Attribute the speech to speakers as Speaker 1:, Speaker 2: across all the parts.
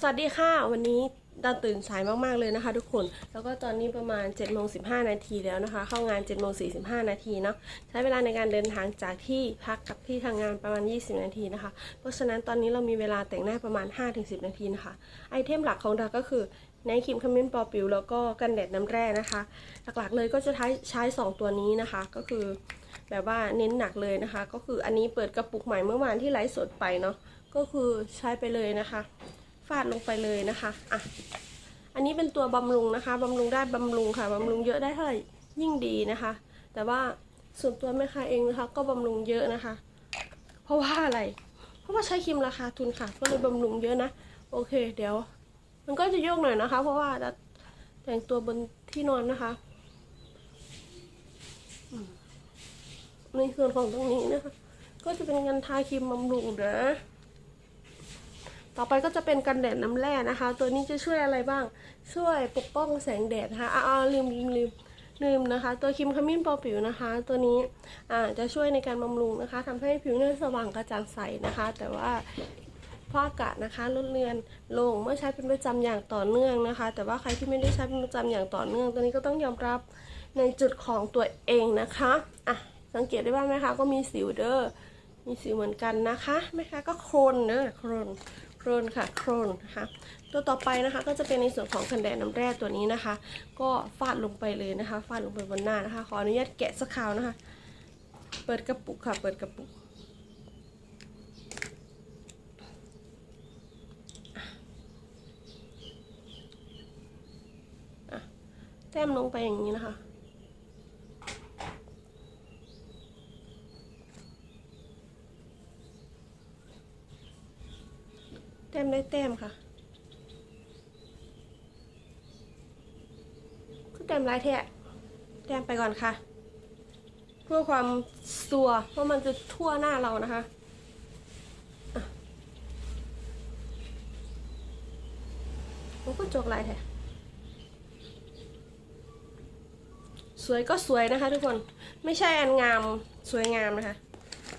Speaker 1: สวัสดีค่ะ วันนี้ดาวตื่นสายมากๆเลยนะคะ ทุกคน แล้วก็ตอนนี้ประมาณ7จ็ดโมงสินาทีแล้วนะคะ เข้างาน7จ็ดโมงสีนาทีเนาะ ใช้เวลาในการเดินทางจากที่พักกับที่ทางงานประมาณ 20 นาทีนะคะ เพราะฉะนั้นตอนนี้เรามีเวลาแต่งหน้าประมาณ 5-10 นาทีนะคะ ไอเทมหลักของเราก็คือไนครีมขมิ้นปอปิวแล้วก็กันแดดน้ำแร่นะคะ หลักๆเลยก็จะใช้ใช้ 2 ตัวนี้นะคะ ก็คือแบบว่าเน้นหนักเลยนะคะ ก็คืออันนี้เปิดกระปุกใหม่เมื่อวานที่ไลฟ์สดไปเนาะ ก็คือใช้ไปเลยนะคะ ฟาดลงไปเลยนะคะอะอันนี้เป็นตัวบำรุงนะคะบำรุงได้บำรุงค่ะบำรุงเยอะได้เท่าไหร่ยิ่งดีนะคะ แต่ว่าส่วนตัวแม่ค้าเองนะคะ ก็บำรุงเยอะนะคะ เพราะว่าอะไร เพราะว่าใช้ครีมราคาทุนค่ะ ก็เลยบำรุงเยอะนะ โอเค เดี๋ยว มันก็จะโยกหน่อยนะคะ เพราะว่าจะแต่งตัวบนที่นอนนะคะในส่วนของตรงนี้นะคะ ก็จะเป็นการทาครีมบำรุงนะ ต่อไปก็จะเป็นกันแดดน้ำแร่นะคะ ตัวนี้จะช่วยอะไรบ้าง ช่วยปกป้องแสงแดดนะคะอ่าลืมลืมลืมลืมนะคะ ตัวครีมขมิ้นปอผิวนะคะ ตัวนี้อ่าจะช่วยในการบำรุงนะคะทำให้ผิวเนี่ยสว่างกระจ่างใสนะคะ แต่ว่าพราะอากาศนะคะลดเลือนลงเมื่อใช้เป็นประจำอย่างต่อเนื่องนะคะ แต่ว่าใครที่ไม่ได้ใช้เป็นประจำอย่างต่อเนื่อง ตัวนี้ก็ต้องยอมรับในจุดของตัวเองนะคะอะสังเกตได้ว่าไหมคะก็มีสิวเด้อมีสิวเหมือนกันนะคะแม่คะก็โครนเด้อโครน โครนค่ะโครนนะคะตัวต่อไปนะคะก็จะเป็นในส่วนของกันแดดน้ำแร่ตัวนี้นะคะ ก็ฟาดลงไปเลยนะคะฟาดลงไปบนหน้านะคะ ขออนุญาตแกะสักคราวนะคะ เปิดกระปุกค่ะ เปิดกระปุก แต้มลงไปอย่างนี้นะคะ ต้มได้แต้มค่ะคือแต้มลายแท้แต้มไปก่อนค่ะ เพื่อความสัวเพราะมันจะทั่วหน้าเรานะคะอะโอ้ก็จกลายแท้สวยก็สวยนะคะ ทุกคนไม่ใช่อันงามสวยงามนะคะ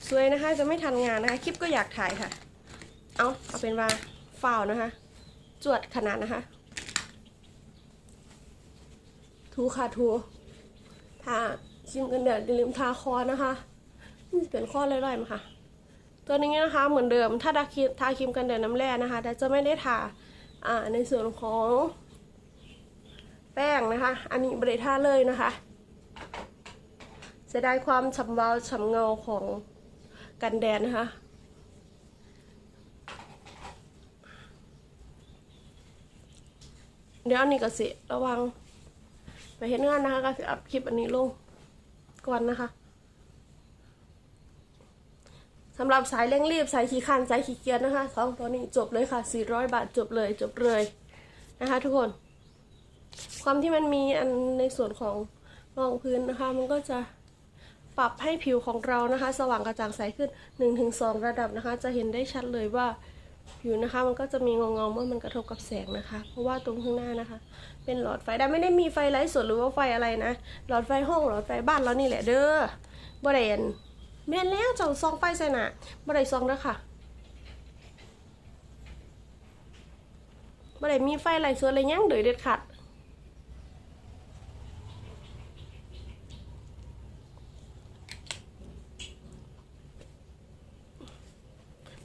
Speaker 1: สวยนะคะจะไม่ทันงานนะคะ คลิปก็อยากถ่ายค่ะ เอาเอาเป็นว่าฝ่าวนะคะ จวดขนาดนะคะ ทูค่ะทูทาชิมกันเดี๋ยวอย่าลืมทาคอนะคะนี่จะเป็นข้อลอยๆมาค่ะ ตัวนี้นะคะเหมือนเดิม ถ้าทาครีมทาครีมกันแดดน้ำแร่นะคะ แต่จะไม่ได้ทาอ่าในส่วนของแป้งนะคะ อันนี้บริท่าเลยนะคะจะได้ความฉ่ำวาวฉ่ำเงาของกันแดดนะคะ เดี๋ยวอันนี้ก็สิระวัง ไปเห็นงานนะคะก็สิอัพคลิปอันนี้ลงก่อนนะคะสำหรับสายเร่งรีบสายขี้คันสายขี้เกียจนะคะสองตัวนี้จบเลยค่ะ 400 บาทจบเลยจบเลยนะคะ ทุกคน ความที่มันมีอันในส่วนของรองพื้นนะคะ มันก็จะปรับให้ผิวของเรานะคะ สว่างกระจ่างใสขึ้น 1-2 ระดับนะคะ จะเห็นได้ชัดเลยว่า ผิวนะคะ มันก็จะมีเงาๆเมื่อมันกระทบกับแสงนะคะ เพราะว่าตรงข้างหน้านะคะ เป็นหลอดไฟแต่ไม่ได้มีไฟไร้สดหรือว่าไฟอะไรนะ หลอดไฟห้องหลอดไฟบ้านเรานี่แหละเด้อบริเวณแม่นแล้วเจ้าซองไฟใส่น่ะบริเวณซองเด้อค่ะบริเวณมีไฟไร้สดอะไรยังเดือดเด็ดขาด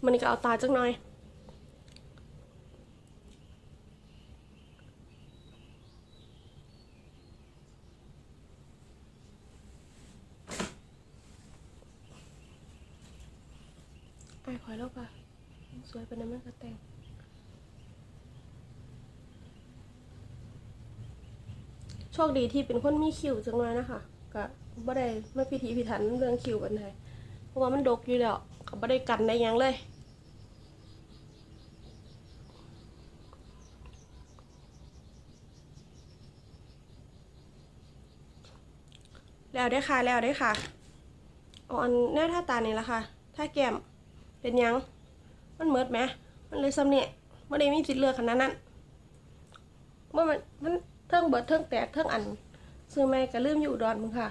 Speaker 1: มันก็เอาตาจักหน่อย ไอ้คอยแล้วปะสวยเป็นน้ำมันกระแตงโชคดีที่เป็นคนมีคิวจังเลยนะคะก็บ่ได้ไม่พิถีพิถันเรื่องคิวกันไทยเพราะว่ามันดกอยู่แล้วก็บ่ได้กันได้ยังเลยแล้วได้ค่ะแล้วได้ค่ะเอาอันแน่ท่าตานี่ละค่ะ ถ้าแก้ม เป็นยัง มันเมิดไหมมันเลยซ้ำเนี่ยไม่ได้มีสิทธิ์เลือกขนาดนั้นเมื่อมันมันเทิงเบิดเทิงแตกเทิงอัน ซื้อไม่ก็ลืมอยู่ดอนมึงค่ะ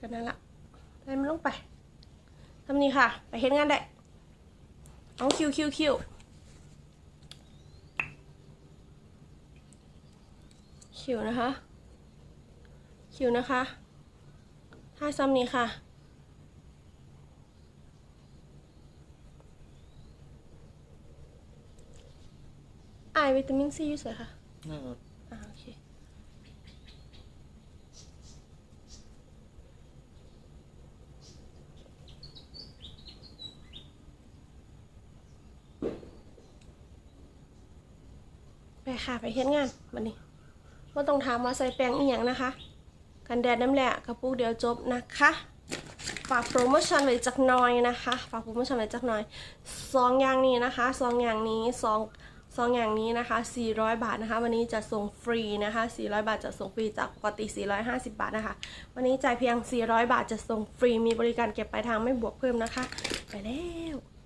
Speaker 1: กันนั่นละให้มันลงไปทำนี่ค่ะ ไปเห็นงานได้เอาคิวคิวคิวคิวนะคะคิวนะคะท่าซ้ำนี้ค่ะ วิตามินซีอยู่ใส่ค่ะ
Speaker 2: นั่นรถ
Speaker 1: อ่าโอเคไปค่ะไปเฮ็ดงานวันนี้ว่าต้องถามว่าใส่แป้งอีหยังนะคะ กันแดดน้ำแหละกระปุกเดียวจบนะคะฝากโปรโมชั่นไว้จักหน่อยนะคะ ฝากโปรโมชั่นไว้จักหน่อยซองอย่างนี้นะคะซองอย่างนี้ซอง ซองอย่างนี้นะคะ 400 บาทนะคะ วันนี้จะส่งฟรีนะคะ 400 บาทจะส่งฟรีจากปกติ 450 บาทนะคะ วันนี้จ่ายเพียง 400 บาทจะส่งฟรี มีบริการเก็บปลายทางไม่บวกเพิ่มนะคะ ไปแล้ว